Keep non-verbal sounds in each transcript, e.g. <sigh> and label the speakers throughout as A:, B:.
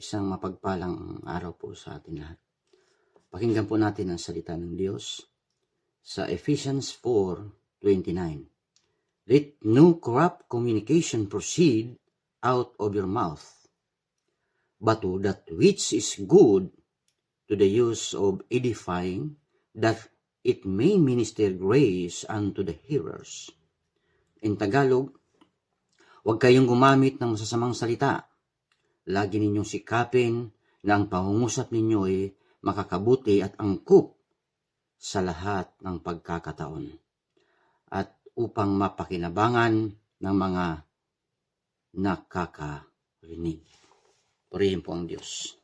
A: Isang mapagpalang araw po sa atin lahat. Pakinggan po natin ang salita ng Diyos sa Ephesians 4:29. Let no corrupt communication proceed out of your mouth, but that which is good to the use of edifying, that it may minister grace unto the hearers. In Tagalog, huwag kayong gumamit ng masasamang salita. Lagi ninyong sikapin na ang pangungusap ninyo ay makakabuti at angkop sa lahat ng pagkakataon. At upang mapakinabangan ng mga nakakarinig. Purihin po ang Diyos.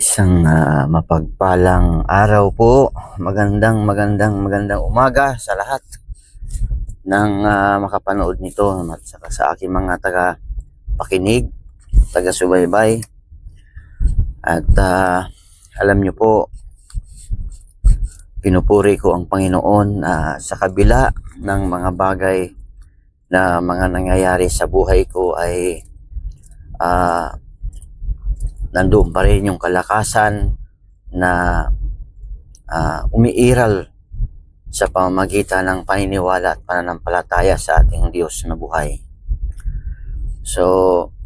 A: Isang ah, mapagpalang araw po. Magandang, magandang, magandang umaga sa lahat ng ah, makapanood nito at saka sa aking mga taga pakinig, taga subaybay. At ah, alam niyo po, pinupuri ko ang Panginoon ah, sa kabila ng mga bagay na mga nangyayari sa buhay ko ay ah, nandoon pa rin yung kalakasan na ah, umiiral sa pamamagitan ng paniniwala at pananampalataya sa ating Diyos na buhay. So,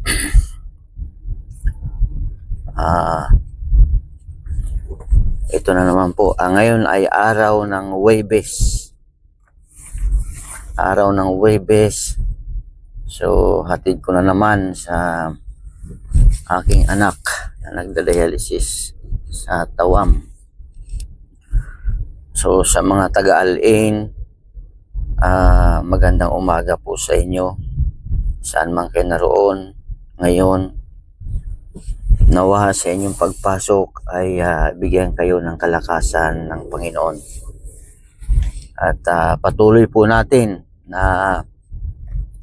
A: <clears throat> ah, ito na naman po. Ah, ngayon ay araw ng Webes. Araw ng Webes. So, hatid ko na naman sa aking anak na nagda-dialysis sa Tawam. So sa mga taga-Alain, ah, magandang umaga po sa inyo. Saan man kayo naroon ngayon. Nawa sa inyong pagpasok ay ah, bigyan kayo ng kalakasan ng Panginoon. At ah, patuloy po natin na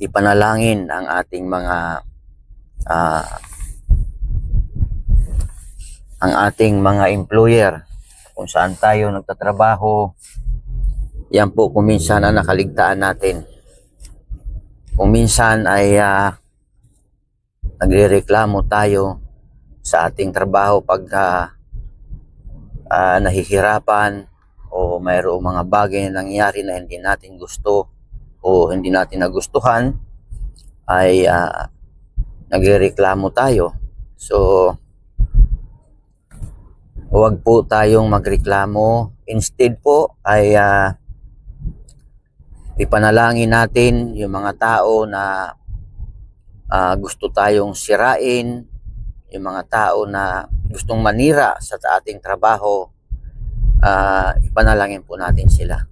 A: ipanalangin ang ating mga ah, ang ating mga employer kung saan tayo nagtatrabaho. Yan po kung minsan ang nakaligtaan natin. Kung minsan ay uh, nagrereklamo tayo sa ating trabaho pag ah, ah, nahihirapan o mayroong mga bagay na nangyari na hindi natin gusto o hindi natin nagustuhan ay uh, nagrereklamo tayo. So huwag po tayong magreklamo. Instead po ay ah, ipanalangin natin yung mga tao na ah, gusto tayong sirain, yung mga tao na gustong manira sa ating trabaho, ah, ipanalangin po natin sila.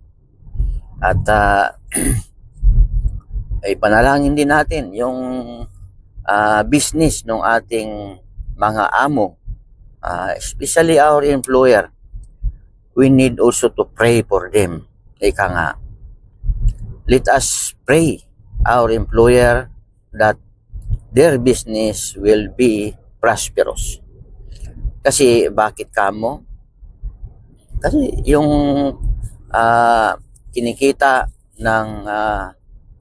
A: At ah, <clears throat> ipanalangin din natin yung ah, business ng ating mga amo uh, especially our employer, we need also to pray for them. Ika nga, let us pray our employer that their business will be prosperous. Kasi bakit kamo? Kasi yung uh, kinikita ng uh,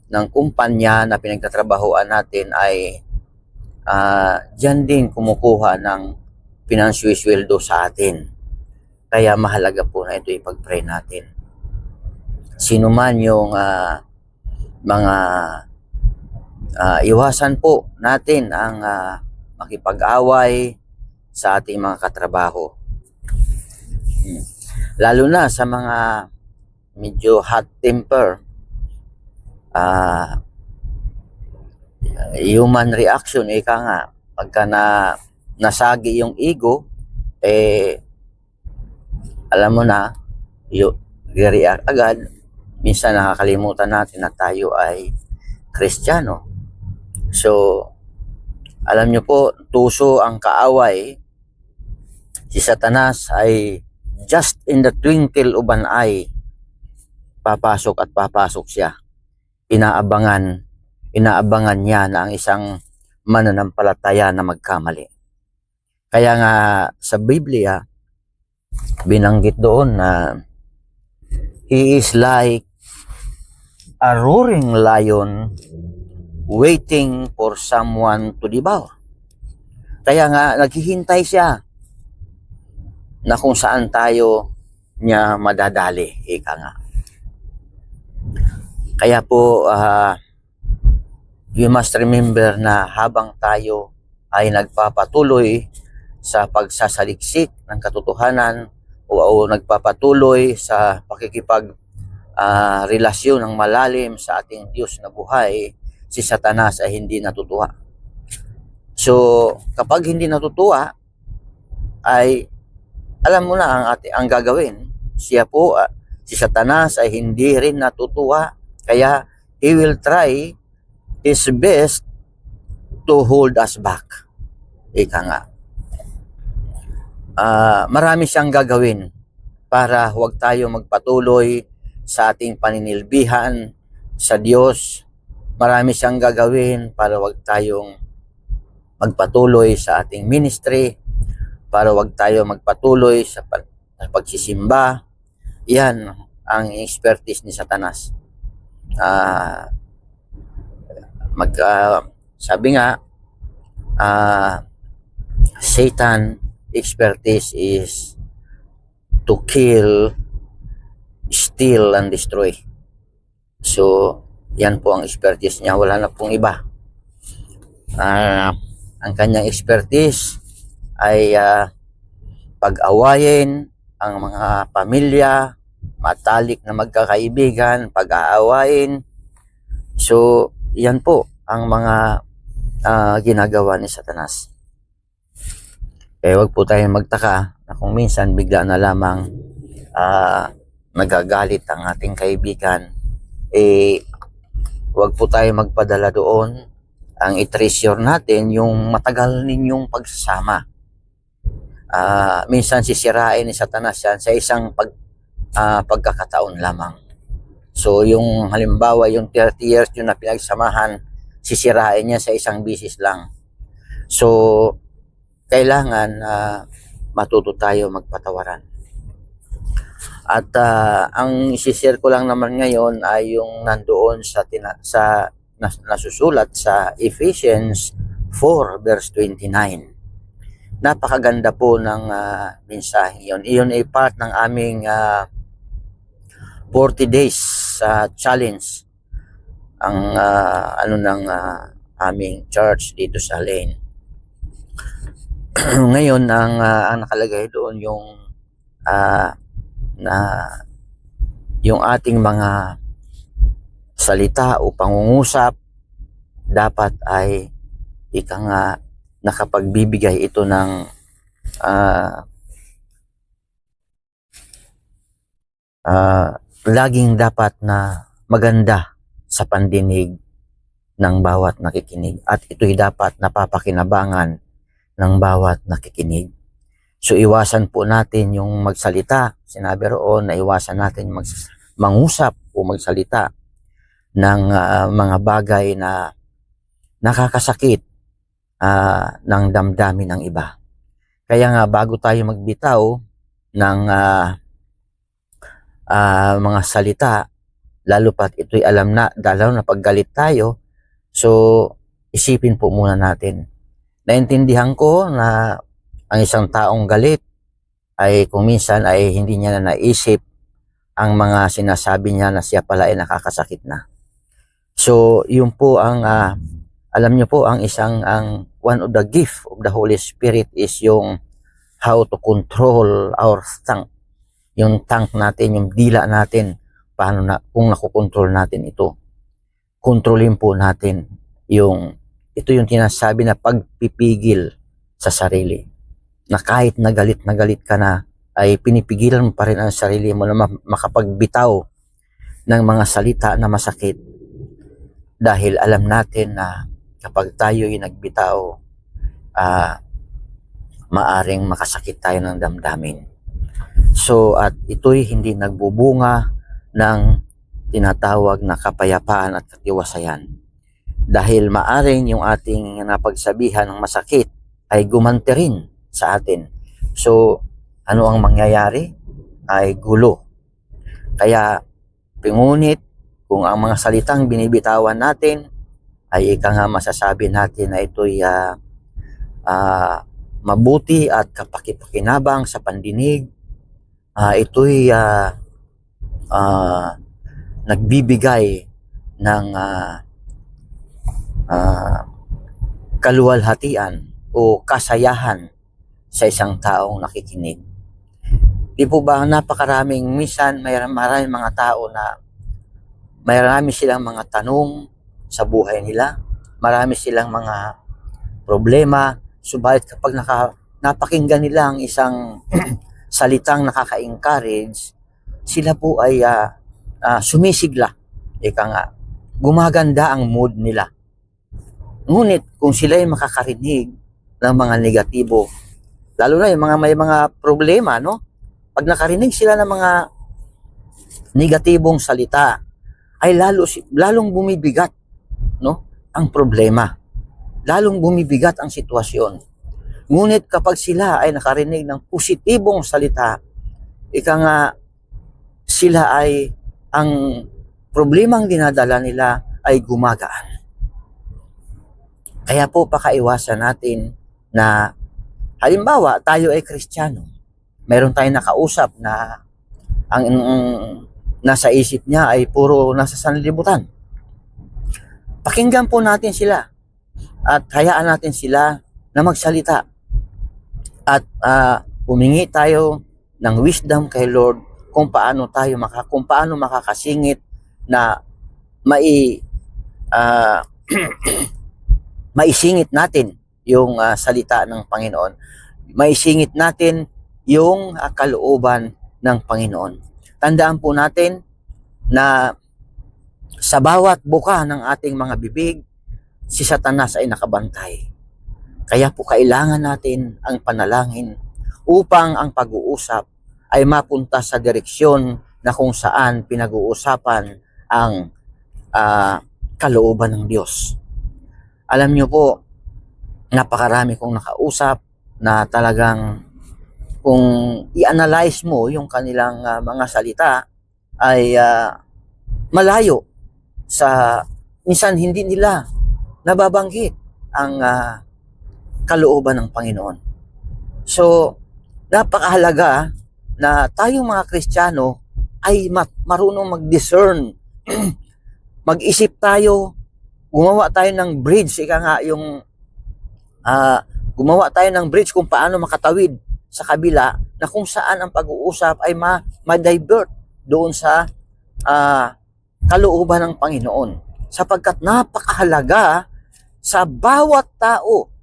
A: ng kumpanya na pinagtatrabahoan natin ay uh, dyan din kumukuha ng pinanswisweldo sa atin. Kaya mahalaga po na ito ipag-pray natin. Sino man yung uh, mga uh, iwasan po natin ang uh, makipag-away sa ating mga katrabaho. Hmm. Lalo na sa mga medyo hot temper, uh, human reaction, ika nga, pagka na nasagi yung ego, eh, alam mo na, yung react agad, minsan nakakalimutan natin na tayo ay kristyano. So, alam nyo po, tuso ang kaaway, si Satanas ay just in the twinkle of an eye, papasok at papasok siya. Inaabangan, inaabangan niya na ang isang mananampalataya na magkamali. Kaya nga sa Biblia, binanggit doon na He is like a roaring lion waiting for someone to devour. Kaya nga, naghihintay siya na kung saan tayo niya madadali, ika nga. Kaya po, ah, we must remember na habang tayo ay nagpapatuloy sa pagsasaliksik ng katotohanan o, o nagpapatuloy sa pakikipag ah, relasyon ng malalim sa ating Diyos na buhay, si Satanas ay hindi natutuwa. So, kapag hindi natutuwa, ay alam mo na ang ati, ang gagawin. Siya po, ah, si Satanas ay hindi rin natutuwa. Kaya, he will try his best to hold us back. Ika nga. Ah, marami siyang gagawin para huwag tayo magpatuloy sa ating paninilbihan sa Diyos. Marami siyang gagawin para huwag tayong magpatuloy sa ating ministry, para huwag tayo magpatuloy sa, pag- pagsisimba. Yan ang expertise ni Satanas. Ah, mag, ah, sabi nga, ah, Satan expertise is to kill, steal, and destroy. So, yan po ang expertise niya. Wala na pong iba. Ah, ang kanyang expertise ay ah, pag-awayin ang mga pamilya, matalik na magkakaibigan, pag-aawayin. So, yan po ang mga ah, ginagawa ni Satanas. Eh, wag po tayong magtaka na kung minsan bigla na lamang ah, nagagalit ang ating kaibigan. Eh, wag po tayo magpadala doon. Ang i-treasure natin yung matagal ninyong pagsasama. Ah, minsan sisirain ni Satanas yan sa isang pag, ah, pagkakataon lamang. So, yung halimbawa, yung 30 years yun na pinagsamahan, sisirain niya sa isang bisis lang. So, kailangan ah, matuto tayo magpatawaran. At ah, ang isishare ko lang naman ngayon ay yung nandoon sa tina- sa nas, nasusulat sa Ephesians 4 verse 29. Napakaganda po ng uh, mensahe yon. Iyon ay part ng aming ah, 40 days sa challenge ang ah, ano ng ah, aming church dito sa Lane. <clears throat> Ngayon ang ah, ang nakalagay doon yung ah, na yung ating mga salita o pangungusap dapat ay ika nga nakapagbibigay ito ng ah, ah, laging dapat na maganda sa pandinig ng bawat nakikinig. At ito'y dapat napapakinabangan ng bawat nakikinig. So iwasan po natin yung magsalita. Sinabi roon na iwasan natin mags- mangusap o magsalita ng ah, mga bagay na nakakasakit ah, ng damdamin ng iba. Kaya nga bago tayo magbitaw ng ah, ah, mga salita, lalo pat ito'y alam na, dalaw na paggalit tayo, so isipin po muna natin. Naintindihan ko na ang isang taong galit ay kung minsan ay hindi niya na naisip ang mga sinasabi niya na siya pala ay nakakasakit na. So, yun po ang ah, alam niyo po ang isang ang one of the gift of the Holy Spirit is yung how to control our tongue. Yung tongue natin, yung dila natin, paano na kung nakokontrol natin ito. Kontrolin po natin yung ito yung tinasabi na pagpipigil sa sarili. Na kahit nagalit na galit ka na, ay pinipigilan mo pa rin ang sarili mo na ma- makapagbitaw ng mga salita na masakit. Dahil alam natin na kapag tayo ay nagbitaw, ah, maaring makasakit tayo ng damdamin. So, at ito'y hindi nagbubunga ng tinatawag na kapayapaan at katiwasayan. Dahil maaring yung ating napagsabihan ng masakit ay gumanti rin sa atin. So, ano ang mangyayari? Ay gulo. Kaya, pingunit kung ang mga salitang binibitawan natin
B: ay ika nga masasabi natin na ito'y ah, ah, mabuti at kapakipakinabang sa pandinig. Ah, ito'y ah, ah, nagbibigay ng ah, ah, kaluwalhatian o kasayahan sa isang taong nakikinig. Di po ba napakaraming minsan may maraming mga tao na marami silang mga tanong sa buhay nila, marami silang mga problema, subalit kapag naka, napakinggan nila ang isang <clears throat> salitang nakaka-encourage, sila po ay ah, ah, sumisigla. Ika nga, gumaganda ang mood nila. Ngunit kung sila ay makakarinig ng mga negatibo, lalo na yung mga may mga problema, no? Pag nakarinig sila ng mga negatibong salita, ay lalo lalong bumibigat, no? Ang problema. Lalong bumibigat ang sitwasyon. Ngunit kapag sila ay nakarinig ng positibong salita, ika nga sila ay ang problemang dinadala nila ay gumagaan. Kaya po pakaiwasan natin na halimbawa tayo ay kristyano. Meron tayong nakausap na ang, ang nasa isip niya ay puro nasa sanlibutan. Pakinggan po natin sila at hayaan natin sila na magsalita at ah, humingi tayo ng wisdom kay Lord kung paano tayo maka, kung paano makakasingit na mai ah, <clears throat> maisingit natin yung ah, salita ng Panginoon. Maisingit natin yung ah, kalooban ng Panginoon. Tandaan po natin na sa bawat buka ng ating mga bibig, si Satanas ay nakabantay. Kaya po kailangan natin ang panalangin upang ang pag-uusap ay mapunta sa direksyon na kung saan pinag-uusapan ang ah, kalooban ng Diyos. Alam niyo po, napakarami kong nakausap na talagang kung i-analyze mo yung kanilang ah, mga salita ay ah, malayo sa minsan hindi nila nababanggit ang ah, kalooban ng Panginoon. So, napakahalaga na tayong mga Kristiyano ay ma- marunong mag-discern. <clears throat> Mag-isip tayo, gumawa tayo ng bridge, ika nga yung ah, gumawa tayo ng bridge kung paano makatawid sa kabila na kung saan ang pag-uusap ay ma- ma-divert doon sa ah, kalooban ng Panginoon. Sapagkat napakahalaga sa bawat tao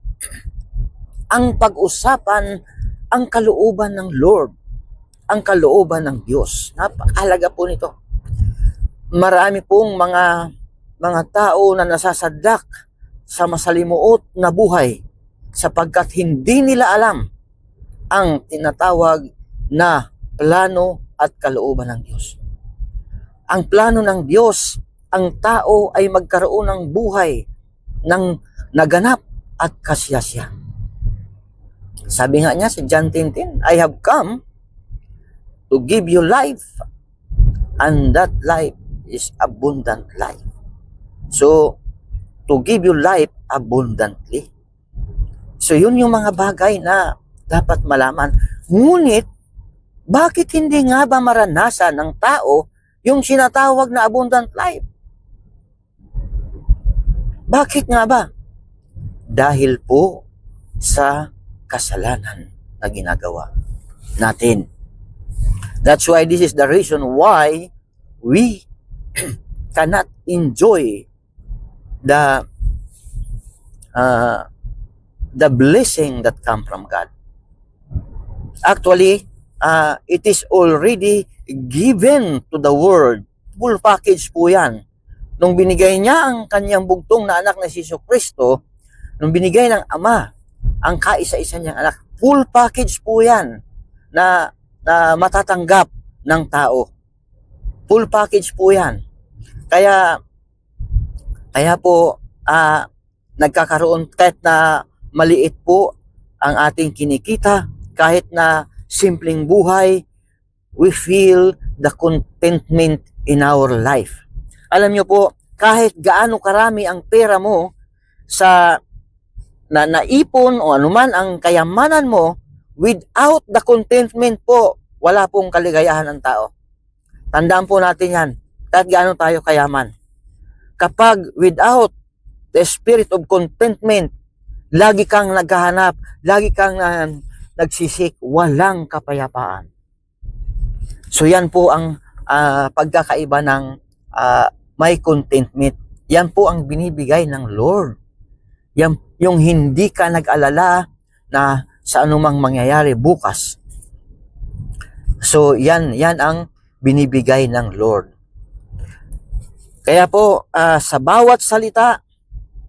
B: ang pag-usapan ang kalooban ng Lord, ang kalooban ng Diyos. Napakahalaga po nito. Marami pong mga mga tao na nasasadlak sa masalimuot na buhay sapagkat hindi nila alam ang tinatawag na plano at kalooban ng Diyos. Ang plano ng Diyos, ang tao ay magkaroon ng buhay ng naganap at kasiyasya. Sabi nga niya si John 10.10, I have come to give you life and that life is abundant life. So, to give you life abundantly. So, yun yung mga bagay na dapat malaman. Ngunit, bakit hindi nga ba maranasan ng tao yung sinatawag na abundant life? Bakit nga ba? Dahil po sa kasalanan na ginagawa natin. That's why this is the reason why we <clears throat> cannot enjoy the uh, the blessing that come from God. Actually, uh, it is already given to the world. Full package po yan. Nung binigay niya ang kanyang bugtong na anak na si Kristo, nung binigay ng Ama ang kaisa-isa niyang anak, full package po yan na, na matatanggap ng tao. Full package po yan. Kaya, kaya po, ah, nagkakaroon kahit na maliit po ang ating kinikita, kahit na simpleng buhay, we feel the contentment in our life. Alam niyo po, kahit gaano karami ang pera mo sa na naipon o anuman ang kayamanan mo, without the contentment po, wala pong kaligayahan ng tao. Tandaan po natin yan. Kahit gaano tayo kayaman. Kapag without the spirit of contentment, lagi kang naghahanap, lagi kang uh, nagsisik, walang kapayapaan. So yan po ang ah, pagkakaiba ng ah, may contentment. Yan po ang binibigay ng Lord. Yan, yung hindi ka nag-alala na sa anumang mangyayari bukas. So yan, yan ang binibigay ng Lord. Kaya po ah, sa bawat salita,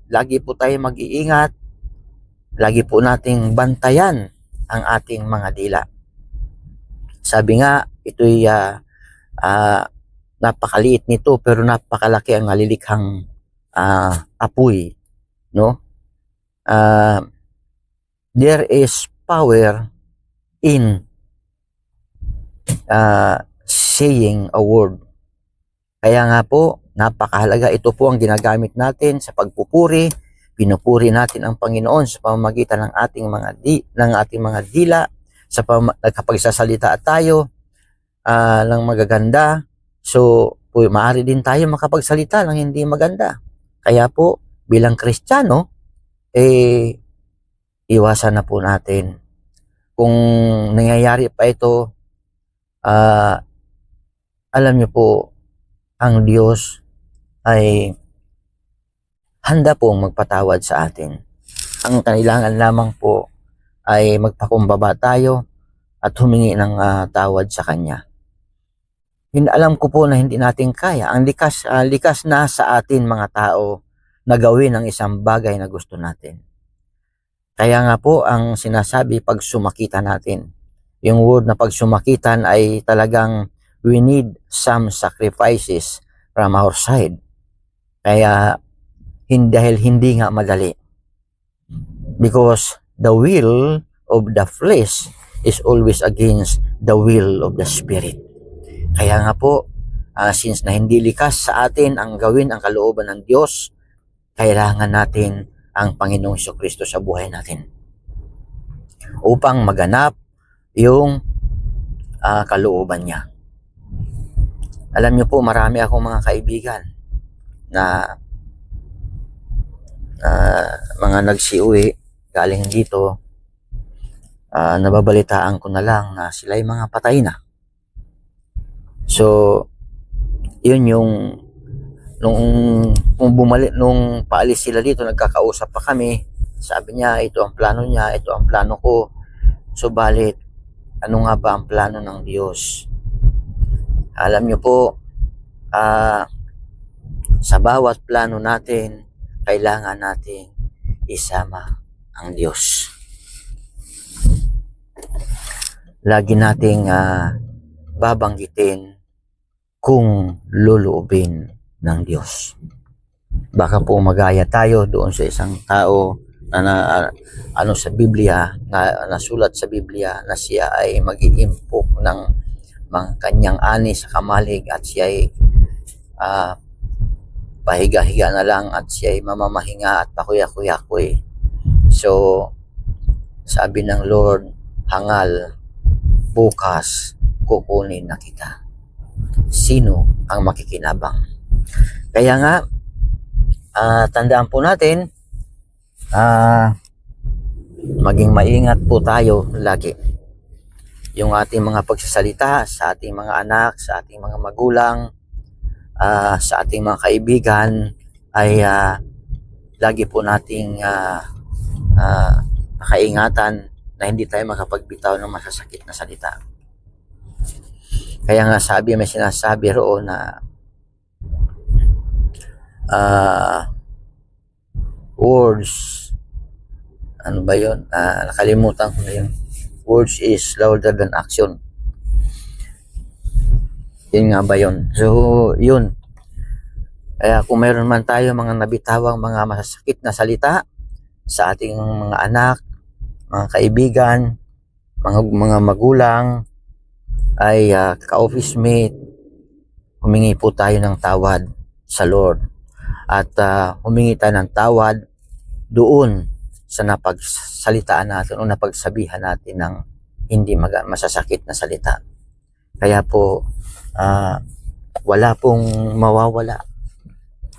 B: lagi po tayo mag-iingat, lagi po nating bantayan ang ating mga dila. Sabi nga, ito'y ah, ah, napakaliit nito pero napakalaki ang nalilikhang ah, apoy, no? Ah, there is power in ah, saying a word. Kaya nga po, napakahalaga. Ito po ang ginagamit natin sa pagpupuri. Pinupuri natin ang Panginoon sa pamamagitan ng ating mga di, ng ating mga dila, sa nagkapagsasalita tayo ah, ng magaganda. So, po, maaari din tayo makapagsalita ng hindi maganda. Kaya po, bilang Kristiyano, eh, iwasan na po natin. Kung nangyayari pa ito, ah, alam niyo po, ang Diyos ay handa pong magpatawad sa atin. Ang kailangan lamang po ay magpakumbaba tayo at humingi ng ah, tawad sa Kanya. Hindi alam ko po na hindi natin kaya. Ang likas, ah, likas na sa atin mga tao na gawin ang isang bagay na gusto natin. Kaya nga po ang sinasabi pag sumakita natin. Yung word na pag sumakitan ay talagang we need some sacrifices from our side. Kaya hindi, dahil hindi nga madali. Because the will of the flesh is always against the will of the spirit. Kaya nga po, ah, since na hindi likas sa atin ang gawin ang kalooban ng Diyos, kailangan natin ang Panginoong Kristo sa buhay natin. Upang maganap yung ah, kalooban niya. Alam niyo po, marami akong mga kaibigan na ah, mga nagsiuwi galing dito. ah, nababalitaan ko na lang na sila ay mga patay na. So, yun yung nung nung bumalik nung paalis sila dito nagkakausap pa kami sabi niya ito ang plano niya ito ang plano ko subalit ano nga ba ang plano ng Diyos alam niyo po ah sa bawat plano natin kailangan natin isama ang Diyos lagi nating ah, babanggitin kung luluubin ng Diyos. Baka po magaya tayo doon sa isang tao na, na ano sa Biblia, na nasulat sa Biblia na siya ay mag-iimpok ng mga kanyang ani sa kamalig at siya ay ah, pahiga-higa na lang at siya ay mamamahinga at pakuya-kuya-kuy. So, sabi ng Lord, hangal, bukas, kukunin na kita. Sino ang makikinabang? Kaya nga, ah, tandaan po natin, ah, maging maingat po tayo lagi. Yung ating mga pagsasalita sa ating mga anak, sa ating mga magulang, ah, sa ating mga kaibigan, ay ah, lagi po nating ah, ah, nakaingatan na hindi tayo makapagbitaw ng masasakit na salita. Kaya nga sabi, may sinasabi roon na ah words ano ba yun? Ah, nakalimutan ko na yun. Words is louder than action. Yun nga ba yun? So, yun. Kaya kung meron man tayo mga nabitawang mga masasakit na salita sa ating mga anak, mga kaibigan, mga, mga magulang, ay uh, ka-office mate, humingi po tayo ng tawad sa Lord. at ah, humingi tayo ng tawad doon sa napagsalitaan natin o napagsabihan natin ng hindi masasakit na salita. Kaya po, ah, wala pong mawawala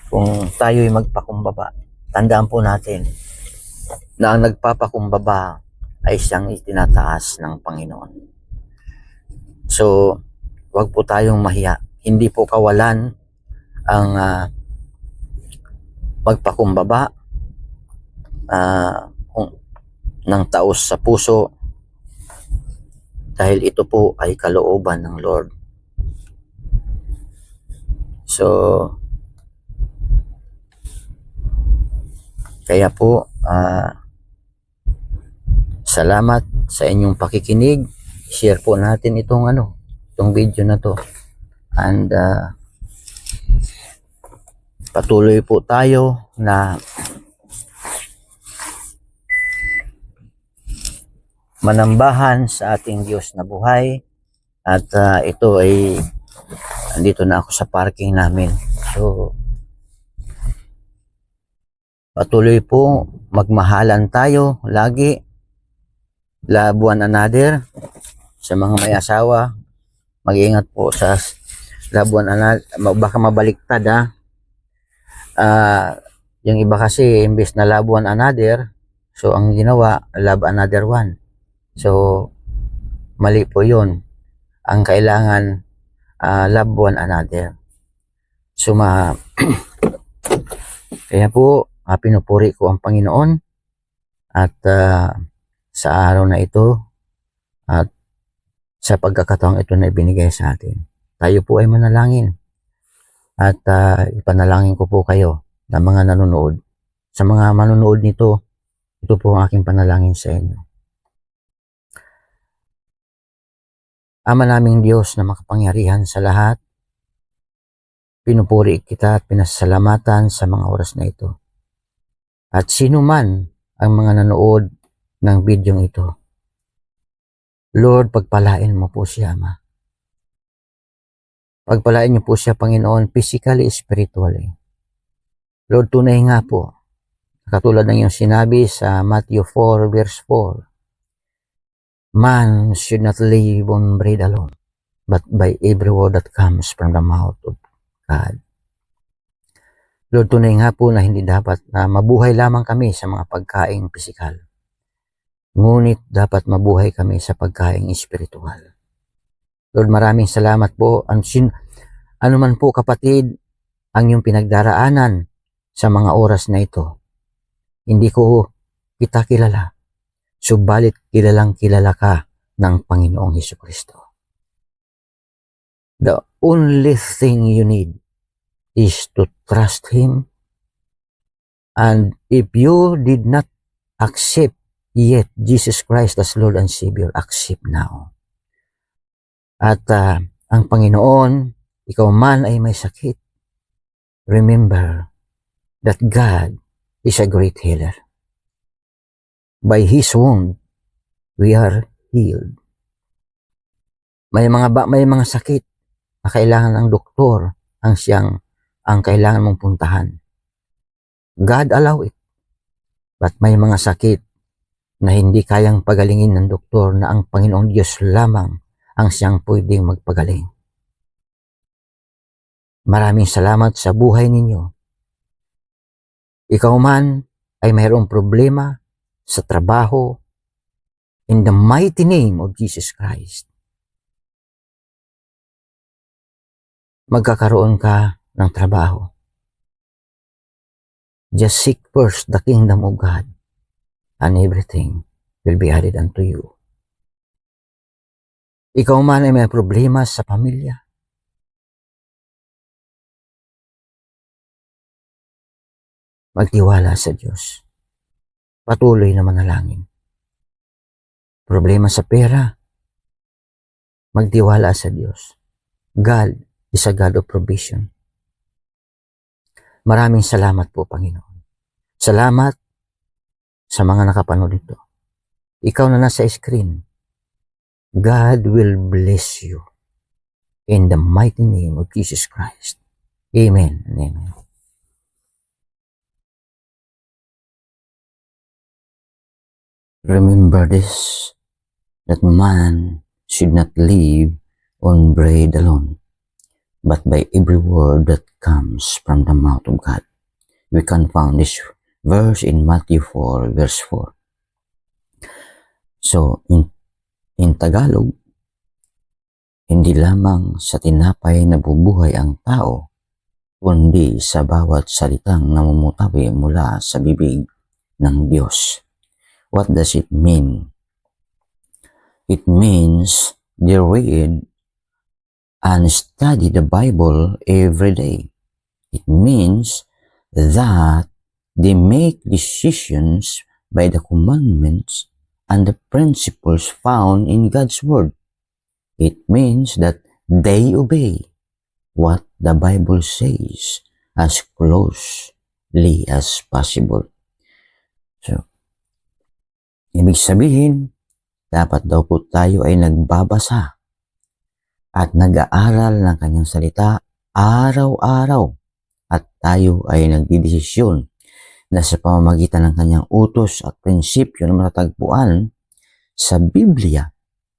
B: kung tayo'y magpakumbaba. Tandaan po natin na ang nagpapakumbaba ay siyang itinataas ng Panginoon. So, wag po tayong mahiya. Hindi po kawalan ang ah, magpakumbaba kung, ng taos sa puso dahil ito po ay kalooban ng Lord. So, kaya po, ah, salamat sa inyong pakikinig. Share po natin itong ano, itong video na to. And ah, patuloy po tayo na manambahan sa ating Diyos na buhay. At ah, ito ay andito na ako sa parking namin. So, patuloy po magmahalan tayo lagi. Love one another. Sa mga may asawa, mag-ingat po sa love one another. Baka mabaliktad ha. Ah, yung iba kasi, imbes na love one another, so ang ginawa, love another one. So, mali po yun. Ang kailangan, ah, love one another. So, ma <clears throat> kaya po, ah, pinupuri ko ang Panginoon at ah, sa araw na ito at sa pagkakataong ito na ibinigay sa atin. Tayo po ay manalangin at ah, ipanalangin ko po kayo na mga nanonood. Sa mga manonood nito, ito po ang aking panalangin sa inyo. Ama naming Diyos na makapangyarihan sa lahat, pinupuri kita at pinasalamatan sa mga oras na ito. At sino man ang mga nanood ng bidyong ito, Lord, pagpalain mo po siya, Ama. Pagpalain niyo po siya, Panginoon, physically, spiritually. Lord, tunay nga po, katulad ng iyong sinabi sa Matthew 4 verse 4, Man should not live on bread alone, but by every word that comes from the mouth of God. Lord, tunay nga po na hindi dapat na mabuhay lamang kami sa mga pagkaing pisikal. Ngunit dapat mabuhay kami sa pagkaing espiritual. Lord, maraming salamat po. Ang sin, ano man po kapatid, ang iyong pinagdaraanan sa mga oras na ito. Hindi ko kita kilala. Subalit kilalang kilala ka ng Panginoong Heso Kristo. The only thing you need is to trust Him. And if you did not accept yet Jesus Christ as Lord and Savior, accept now. At ah, ang Panginoon, ikaw man ay may sakit, remember that God is a great healer. By His wound, we are healed. May mga ba, may mga sakit na kailangan ng doktor ang siyang ang kailangan mong puntahan. God allow it. But may mga sakit na hindi kayang pagalingin ng doktor na ang Panginoong Diyos lamang ang siyang pwedeng magpagaling. Maraming salamat sa buhay ninyo. Ikaw man ay mayroong problema sa trabaho in the mighty name of Jesus Christ. Magkakaroon ka ng trabaho. Just seek first the kingdom of God and everything will be added unto you. Ikaw man ay may problema sa pamilya. Magtiwala sa Diyos. Patuloy na manalangin. Problema sa pera. Magtiwala sa Diyos. God is a God of provision. Maraming salamat po, Panginoon. Salamat sa mga nakapanood ito. Ikaw na nasa screen. God will bless you in the mighty name of Jesus Christ. Amen amen.
A: Remember this, that man should not live on bread alone, but by every word that comes from the mouth of God. We can find this verse in Matthew 4, verse 4. So, in, in Tagalog, hindi lamang sa tinapay nabubuhay ang tao, kundi sa bawat salitang namumutawi mula sa bibig ng Diyos. What does it mean? It means they read and study the Bible every day. It means that they make decisions by the commandments and the principles found in God's Word. It means that they obey what the Bible says as closely as possible. Ibig sabihin, dapat daw po tayo ay nagbabasa at nag-aaral ng kanyang salita araw-araw at tayo ay nagdidesisyon na sa pamamagitan ng kanyang utos at prinsipyo na matatagpuan sa Biblia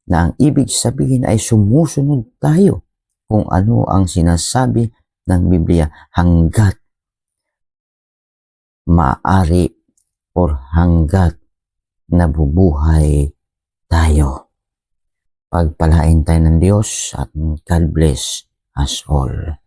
A: na ang ibig sabihin ay sumusunod tayo kung ano ang sinasabi ng Biblia hanggat maaari or hanggat nabubuhay tayo. Pagpalain tayo ng Diyos at God bless us all.